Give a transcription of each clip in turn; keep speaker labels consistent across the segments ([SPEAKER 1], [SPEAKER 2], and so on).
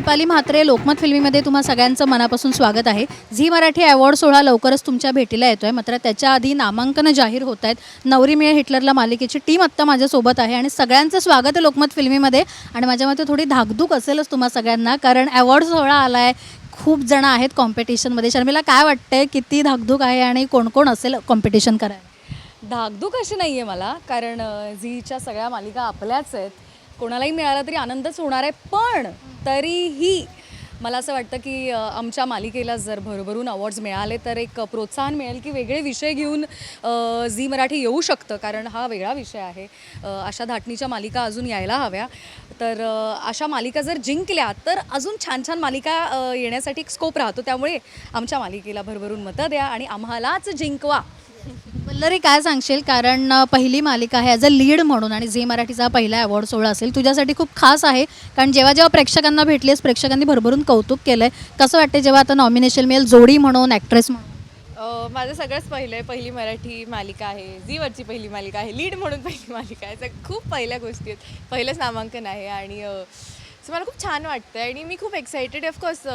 [SPEAKER 1] दीपाली म्हात्रे लोकमत फिल्मीमध्ये तुम्हा सगळ्यांचं मनापासून स्वागत आहे. झी मराठी अवॉर्ड सोहळा लवकरच तुमच्या भेटीला येतो आहे मात्र त्याच्या आधी नामांकनं जाहीर होत आहेत. नवरी मिळे हिटलरला मालिकेची टीम आत्ता माझ्यासोबत आहे आणि सगळ्यांचं स्वागत आहे लोकमत फिल्मीमध्ये. आणि माझ्या मते थोडी धाकधूक असेलच तुम्हा सगळ्यांना कारण अवॉर्ड सोहळा आला आहे खूप जण आहेत कॉम्पिटिशनमध्ये शर्मिला काय वाटतंय? किती धाकधूक आहे आणि कोण कोण असेल कॉम्पिटिशन करायला?
[SPEAKER 2] धाकधूक अशी नाही आहे मला कारण झीच्या सगळ्या मालिका आपल्याच आहेत. कोणालाही मिळाला तरी आनंदच होणार आहे. पण तरीही मला असं वाटतं की आमच्या मालिकेला जर भरभरून अवॉर्ड्स मिळाले तर एक प्रोत्साहन मिळेल की वेगळे विषय घेऊन झी मराठी येऊ शकतं. कारण हा वेगळा विषय आहे. अशा धाटणीच्या मालिका अजून यायला हव्या. तर अशा मालिका जर जिंकल्या तर अजून छान छान मालिका येण्यासाठी एक स्कोप राहतो. त्यामुळे आमच्या मालिकेला भरभरून मतं द्या आणि आम्हालाच जिंकवा.
[SPEAKER 1] वल्लरी काय सांगशील? कारण पहिली मालिका आहे ॲज अ लीड म्हणून आणि झी मराठीचा पहिला अवॉर्ड सोहळा असेल तुझ्यासाठी खूप खास आहे. कारण जेव्हा जेव्हा प्रेक्षकांना भेटलीस प्रेक्षकांनी भरभरून कौतुक केलं आहे कसं वाटतं जेव्हा आता नॉमिनेशन मिळेल? जोडी म्हणून ॲक्ट्रेस म्हणून?
[SPEAKER 3] माझं सगळंच पहिलं आहे. पहिली मराठी मालिका आहे. झीवरची पहिली मालिका आहे. लीड म्हणून पहिली मालिका आहे. तर खूप पहिल्या गोष्टी आहेत. पहिलंच नामांकन आहे. आणि सो मला खूप छान वाटतं आणि मी खूप एक्सायटेड ऑफकोर्स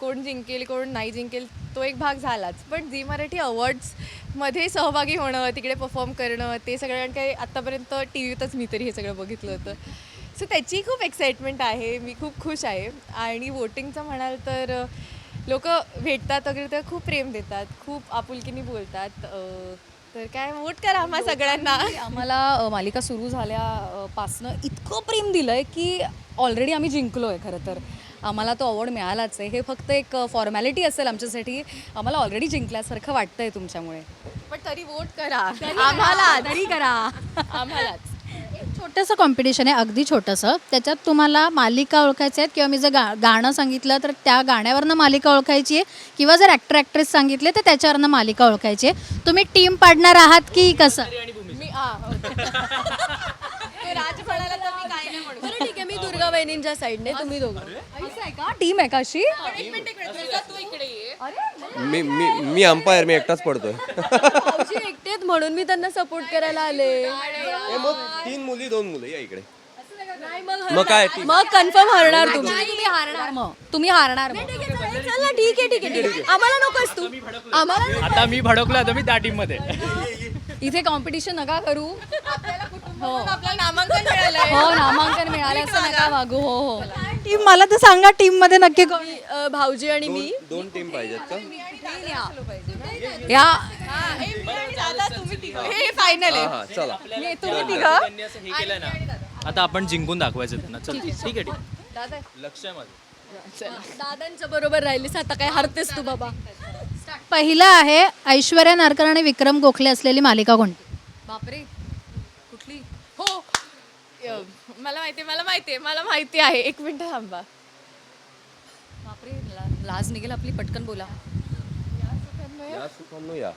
[SPEAKER 3] कोण जिंकेल कोण नाही जिंकेल तो एक भाग झालाच. पण झी मराठी अवॉर्ड्समध्ये सहभागी होणं तिकडे परफॉर्म करणं ते सगळं कारण काही आत्तापर्यंत टी व्हीतच मी तरी हे सगळं बघितलं होतं. सो त्याची खूप एक्साइटमेंट आहे. मी खूप खुश आहे. आणि वोटिंगचं म्हणाल तर लोक भेटतात वगैरे तर खूप प्रेम देतात खूप आपुलकीने बोलतात. तर काय वोट करा आम्हा सगळ्यांना.
[SPEAKER 2] आम्हाला अ, मालिका सुरू झाल्या अ, पासनं इतकं प्रेम दिलं आहे की ऑलरेडी आम्ही जिंकलो आहे खरं तर. आम्हाला तो अवॉर्ड मिळालाच आहे. हे फक्त एक फॉर्मॅलिटी असेल आमच्यासाठी. आम्हाला ऑलरेडी जिंकल्यासारखं वाटतं आहे तुमच्यामुळे.
[SPEAKER 3] पण तरी वोट करा. आम्हाला.
[SPEAKER 2] तरी करा.
[SPEAKER 3] आम्हालाच.
[SPEAKER 1] छोटंसं कॉम्पिटिशन आहे अगदी छोटंसं. त्याच्यात तुम्हाला मालिका ओळखायच्या आहेत किंवा मी जर गा गाणं सांगितलं तर त्या गाण्यावरनं मालिका ओळखायची आहे. किंवा जर ॲक्टर ॲक्ट्रेस सांगितले तर त्याच्यावरनं मालिका ओळखायची आहे. तुम्ही टीम पाडणार आहात की कसं?
[SPEAKER 3] मी आ, okay. ते राज म्हणाला तर मी काय नाही म्हणू
[SPEAKER 4] बरं ठीक आहे मी दुर्गा वहिनींच्या साईडने तुम्ही दोघं.
[SPEAKER 2] असं आहे का? टीम आहे का अशी?
[SPEAKER 3] एक मिनिट एक मिनिट तुझा तू इकडे ये.
[SPEAKER 5] मी मी मी अंपायर मी एकटाच पडतोय.
[SPEAKER 4] आहेत म्हणून मी त्यांना सपोर्ट करायला आले.
[SPEAKER 5] ए, मग तीन मुली दोन मुलं या इकडे.
[SPEAKER 4] नाही मग
[SPEAKER 5] मग काय? ती-
[SPEAKER 4] मग कन्फर्म हरणार तुम्ही.
[SPEAKER 2] तुम्ही हारणार मग. तुम्ही हारणार मग.
[SPEAKER 4] चल ना ठीक आहे ठीक आहे ठीक आहे. आम्हाला नकोस तू. आम्हाला
[SPEAKER 6] आता मी भडकलो आता मी त्या टीममध्ये.
[SPEAKER 2] इथे कॉम्पिटिशन नका करू.
[SPEAKER 3] हो.
[SPEAKER 2] हो नामांकन मिळालं असं नका वागू. हो हो.
[SPEAKER 1] टीम मला तर सांगा टीममध्ये नक्की कोण आहे?
[SPEAKER 4] अ, भाऊजी आणि मी.
[SPEAKER 5] दोन दोन टीम पाहिजेत का?
[SPEAKER 2] या
[SPEAKER 3] हा, ए, मी आणि दादा तुम्ही तिघं. हे फायनल आहे
[SPEAKER 5] हा चला.
[SPEAKER 2] तुम्ही तिघं?
[SPEAKER 6] त्यांनी असं हे केलं ना आता आपण जिंकून दाखवायचं त्यांना. चल ठीक आहे ठीक आहे. लक्ष आहे माझं.
[SPEAKER 4] दादांच्या बरोबर राहिलीस आता काय हरतेस तू बाबा?
[SPEAKER 1] पहिलं आहे ऐश्वर्या नारकर आणि विक्रम गोखले असलेली मालिका कोणती?
[SPEAKER 2] बापरे. कुठली?
[SPEAKER 3] हो. य, मला माहिती मला माहिती आहे मला माहिती आहे. एक मिनिट थांबा.
[SPEAKER 2] बापरे ला- लाज निघेल आपली पटकन बोला.
[SPEAKER 5] या सुखांनो या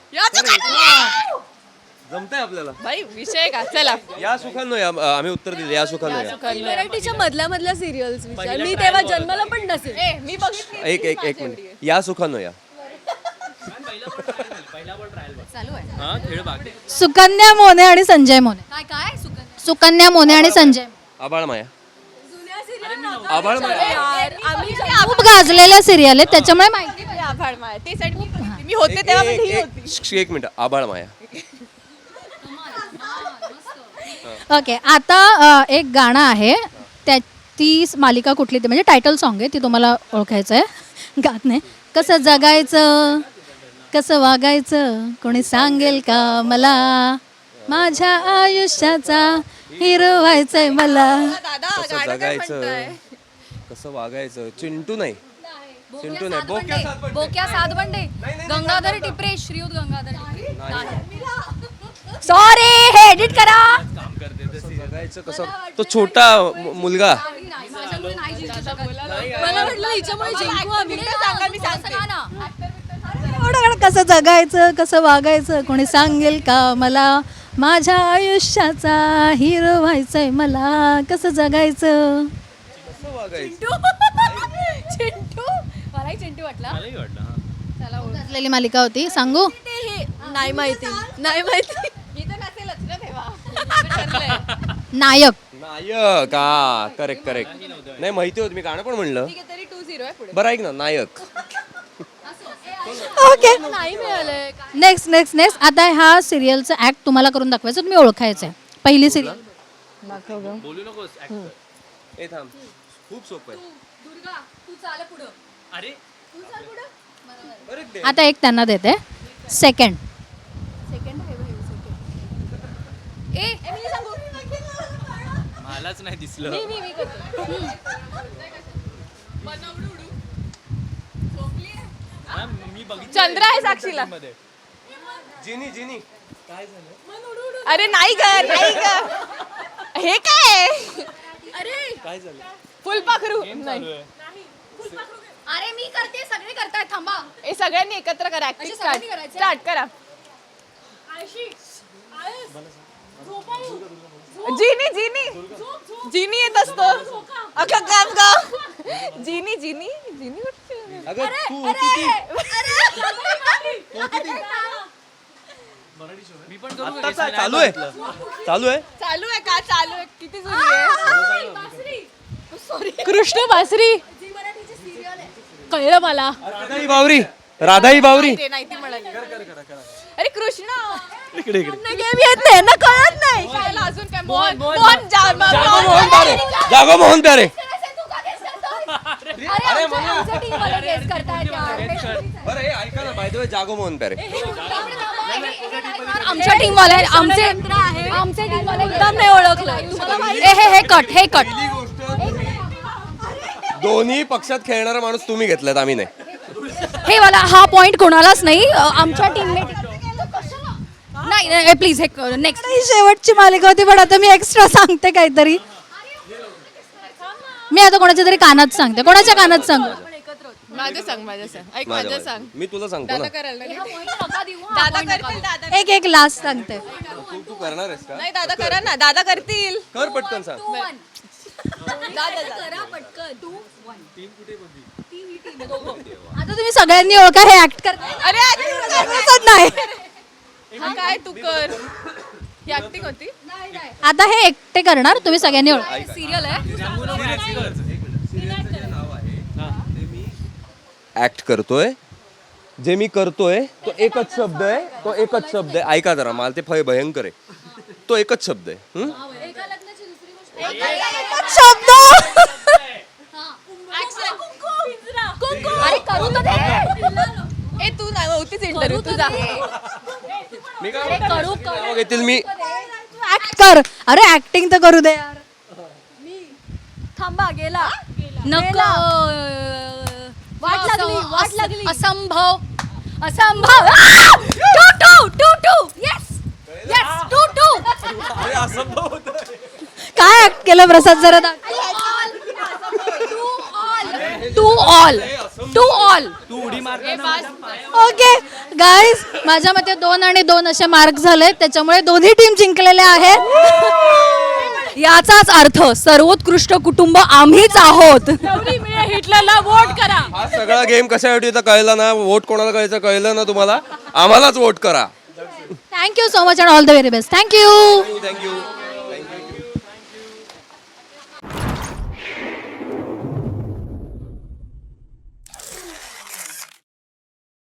[SPEAKER 5] जमतंय आपल्याला?
[SPEAKER 3] बाई विषय का? चला.
[SPEAKER 5] या सुखांनो या आम्ही उत्तर दिले या सुखांनो या
[SPEAKER 4] मराठीच्या मधल्या मधल्या सिरियल्स विचार मी तेव्हा जन्माला पण नसेल.
[SPEAKER 3] ए मी बघितली
[SPEAKER 5] एक एक एक मिनिट. या सुखांनो या
[SPEAKER 2] चालू आहे
[SPEAKER 6] हा खेळ बाग
[SPEAKER 1] सुकन्या मोने आणि संजय मोने.
[SPEAKER 2] काय काय? सुकन
[SPEAKER 1] सुकन्या मोने आणि संजय
[SPEAKER 5] आबाळ माया. आबाळ माया.
[SPEAKER 4] यार आम्ही
[SPEAKER 1] खूप गाजलेल्या सिरियल आहेत त्याच्यामुळे माहिती
[SPEAKER 3] आभाळ माया. ते साठी मी बघितली. मी होते तेव्हा पण ही होती.
[SPEAKER 5] एक- एक मिनिट. आबाळ माया.
[SPEAKER 1] ओके आता अ, एक गाणं आहे. त्या ती स- मालिका कुठली ती? म्हणजे टायटल सॉन्ग आहे ती तुम्हाला ओळखायचं आहे. गात नाही कसं जगायचं? कसं वागायचं? कोणी सांगेल का मला? माझ्या आयुष्याचा हिरो व्हायचंय मला.
[SPEAKER 3] दादा
[SPEAKER 5] कसं
[SPEAKER 3] गाणं काय
[SPEAKER 5] जगायचं?
[SPEAKER 3] म्हणताय?
[SPEAKER 5] कसं वागायचं? चिंटू नाही. चिंटू नाही बोक्या सात बंडे.
[SPEAKER 2] बोक्या सात बंडे गंगाधर टिपरे श्रीयुत गंगाधर सॉरी हे एडिट करा.
[SPEAKER 5] कसं जगायचं कसं? तो छोटा मु- मुलगा.
[SPEAKER 4] मला वाटलं हिच्यामुळे जिंकू आम्ही.
[SPEAKER 3] सांगा मी सांगते.
[SPEAKER 1] एवढं कसं जगायचं कसं वागायचं? कोणी सांगेल का मला? माझ्या आयुष्याचा हिरो व्हायचंय मला. कसं जगायचं?
[SPEAKER 5] कसं वागायचं?
[SPEAKER 2] चिंटू चिंटू वाटला?
[SPEAKER 6] मलाही वाटलं हा.
[SPEAKER 1] गाजलेली मालिका होती? सांगू?
[SPEAKER 4] ते हे नाही माहिती. नाही माहिती.
[SPEAKER 3] मी तर नसेलच ना तेव्हा
[SPEAKER 1] नायक.
[SPEAKER 5] नायक हा करेक्ट करेक्ट नाही माहिती होती मी गाणं पण म्हणलं.
[SPEAKER 3] ठीक आहे तरी आहे पुढे.
[SPEAKER 5] बरं ऐक ना नायक.
[SPEAKER 1] ओके
[SPEAKER 4] नाही मिळालंय.
[SPEAKER 1] नेक्स्ट नेक्स्ट नेक्स्ट आता ह्या सिरियलचं ऍक्ट तुम्हाला करून दाखवायचं तुम्ही ओळखायचं आहे. पहिली सिरियल
[SPEAKER 6] बोलू नकोस actor.
[SPEAKER 5] हे थांब. खूप सोपं आहे.
[SPEAKER 6] अरे
[SPEAKER 5] अरे दे.
[SPEAKER 1] आता एक त्यांना देते. सेकंड
[SPEAKER 6] मलाच नाही दिसलं. हा, मी बघितलं
[SPEAKER 3] चंद्र आहे साक्षीला.
[SPEAKER 6] मध्ये.
[SPEAKER 5] जिनी जिनी.
[SPEAKER 3] अरे नाही ग नाही ग. हे काय?
[SPEAKER 6] काय झालं?
[SPEAKER 3] फुलपाखरू. नाही.
[SPEAKER 6] आहे.
[SPEAKER 2] अरे मी करते सगळे करताय थांबा.
[SPEAKER 3] हे सगळ्यांनी एकत्र करा
[SPEAKER 2] अशी सगळ्यांनी करायचं?
[SPEAKER 3] स्टार्ट करा. जिनी जिनी. जिनी येत असतो. अख्खा काम गाव जिनी जिनी जिनी कुठे?
[SPEAKER 5] अगं तू होती ती
[SPEAKER 6] मी पण करू
[SPEAKER 5] आत्ताच आहे, चालू आहे. चालू आहे?
[SPEAKER 3] चालू आहे का? चालू आहे. किती जुनी आहे? कृष्ण बासरी.
[SPEAKER 4] कळलं मला.
[SPEAKER 5] राधाई बावरी राधाई बावरी.
[SPEAKER 3] ते नाही ती म्हणाली अरे कृष्ण.
[SPEAKER 6] इकडे इकडे.
[SPEAKER 3] गेम येत नाही ना कळत नाही. काय अजून काय मोहन मोहन जा- मोहन-
[SPEAKER 5] जागो मोहन प्यारे. जागो मोहन प्यारे.
[SPEAKER 2] अरे आमच्या- आमच्या team वाले guess करतायत यार.
[SPEAKER 5] बरं हे ऐका ना बाय द वे जागो मोहन प्यारे.
[SPEAKER 2] आमच्या टीम वाले आमचे आमचे टीम वाले एकदम नाही ओळखलं. ए, हे हे कट हे कट
[SPEAKER 5] दोन्ही पक्षात खेळणारा माणूस तुम्ही घेतलात आम्ही नाही.
[SPEAKER 2] हे वाला हा पॉइंट कोणालाच नाही. अ, आमच्या टीममेट नाही प्लीज हे नेक्स्ट
[SPEAKER 1] ही शेवटची मालिका होती पण आता मी एक्स्ट्रा सांगते काहीतरी. मी आता कोणाच्या तरी कानात सांगते. कोणाच्या कानात सांगू?
[SPEAKER 3] माझं सांग माझं सांग. ऐक माझं सांग.
[SPEAKER 5] मी तुला सांगतो ना.
[SPEAKER 3] दादा कराल ना दादा करतील. दादा
[SPEAKER 1] एक एक लास्ट सांगते.
[SPEAKER 5] तू तू करणार आहेस का?
[SPEAKER 3] नाही दादा करा. ना. दादा करतील.
[SPEAKER 5] कर पटकन सांग.
[SPEAKER 3] दादा दादा
[SPEAKER 1] आता तुम्ही सगळ्यांनी ओळखा हे ऍक्ट करता
[SPEAKER 3] अरे
[SPEAKER 1] नाही.
[SPEAKER 3] हा काय तू कर? ही ऍक्टिंग होती?
[SPEAKER 1] आता हे एकटे करणार तुम्ही सगळ्यांनी ओळखा.
[SPEAKER 2] सिरियल आहे.
[SPEAKER 5] ऍक्ट करतोय. जे मी करतोय तो एकच शब्द आहे. तो एकच शब्द आहे. ऐका जरा मला ते फय भयंकर आहे. तो एकच शब्द आहे?
[SPEAKER 1] शब्द.
[SPEAKER 2] अरे करू तर दे.
[SPEAKER 3] ए तू नाही होतीच इंटरव्ह्यू तुझा
[SPEAKER 5] मी काय म्हणतो?
[SPEAKER 2] करू
[SPEAKER 5] नावं घेतील मी.
[SPEAKER 1] ऍक्ट कर. अरे ऍक्टिंग तर करू दे यार.
[SPEAKER 2] थांबा गेला. नको. वाट लागली वाट लागली. असंभव. असंभव. Two two two two. Yes yes two two.
[SPEAKER 1] काय ऍक्ट केलं प्रसाद जरा दाख-
[SPEAKER 2] टू ऑल टू ऑल
[SPEAKER 6] तू उडी मारताना
[SPEAKER 1] ओके गाईज माझ्या मते दोन आणि दोन असे मार्क झाले त्याच्यामुळे दोन्ही टीम जिंकलेल्या आहेत.
[SPEAKER 2] याचाच अर्थ सर्वोत्कृष्ट कुटुंब आम्हीच आहोत.
[SPEAKER 4] हिटलरला वोट करा.
[SPEAKER 5] हा सगळा गेम कशासाठी होता कळला ना? वोट कोणाला करायचं कळलं ना तुम्हाला? आम्हालाच वोट करा.
[SPEAKER 1] Thank you so much and all the very best thank you
[SPEAKER 5] thank you